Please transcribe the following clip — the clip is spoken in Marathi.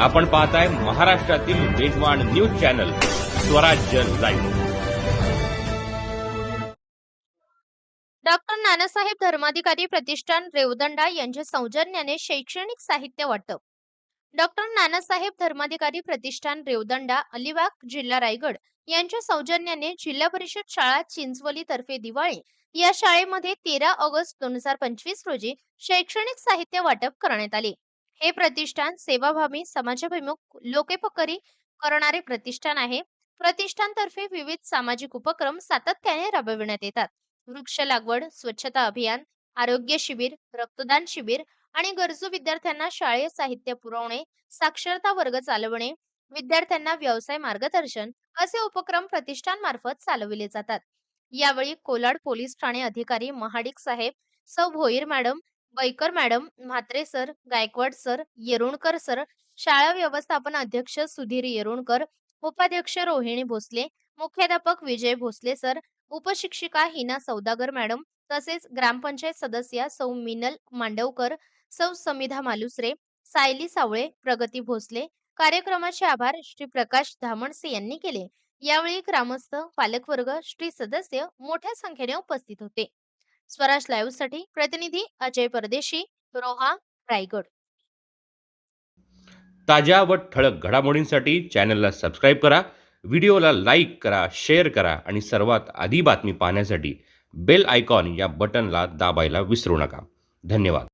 आपण पाहताय महाराष्ट्रातील वेगवान news channel Swarajya live. Doctor Nanasaheb Dharmadhikari Pratishthan Revdanda यांच्या सौजन्याने शैक्षणिक साहित्य वाटप. डॉक्टर नानासाहेब धर्माधिकारी प्रतिष्ठान रेवदंडा अलिबाग जिल्हा रायगड यांच्या सौजन्याने जिल्हा परिषद शाळा चिंचवली तर्फे दिवाळी या शाळेमध्ये तेरा ऑगस्ट दोन हजार पंचवीस रोजी शैक्षणिक साहित्य वाटप करण्यात आले. हे प्रतिष्ठान सेवाभावी समाजाभिमुख लोकेपकरी करणारे प्रतिष्ठान आहे. प्रतिष्ठानतर्फे विविध सामाजिक उपक्रम सातत्याने राबविण्यात येतात. वृक्ष लागवड स्वच्छता अभियान आरोग्य शिबिर रक्तदान शिबिर आणि गरजू विद्यार्थ्यांना शालेय साहित्य पुरवणे साक्षरता वर्ग चालवणे विद्यार्थ्यांना व्यवसाय मार्गदर्शन असे उपक्रम प्रतिष्ठान मार्फत चालविले जातात. यावेळी कोलाड पोलीस ठाणे अधिकारी महाडिक साहेब सौ Bhoir madam Baikar madam Mhatre sir Gaikwad sir Yerunkar sir शाळा व्यवस्थापन अध्यक्ष सुधीर येरुणकर उपाध्यक्ष रोहिणी भोसले मुख्याध्यापक विजय भोसले सर उपशिक्षिका हिना सौदागर मॅडम तसेच ग्रामपंचायत सदस्य सौ मिनल मांडवकर सौ समिधा मालुसरे सायली सावळे प्रगती भोसले कार्यक्रमाचे आभार श्री प्रकाश धामणसे यांनी केले. यावेळी ग्रामस्थ पालकवर्ग श्री सदस्य मोठ्या संख्येने उपस्थित होते. स्वराज लाईव्हसाठी प्रतिनिधी अजय परदेशी रोहा रायगड. ताज्या व ठळक घडामोडींसाठी चॅनलला सबस्क्राईब करा व्हिडिओला लाईक करा शेअर करा आणि सर्वात आधी बातमी पाहण्यासाठी बेल आयकॉन या बटनला दाबायला विसरू नका. धन्यवाद.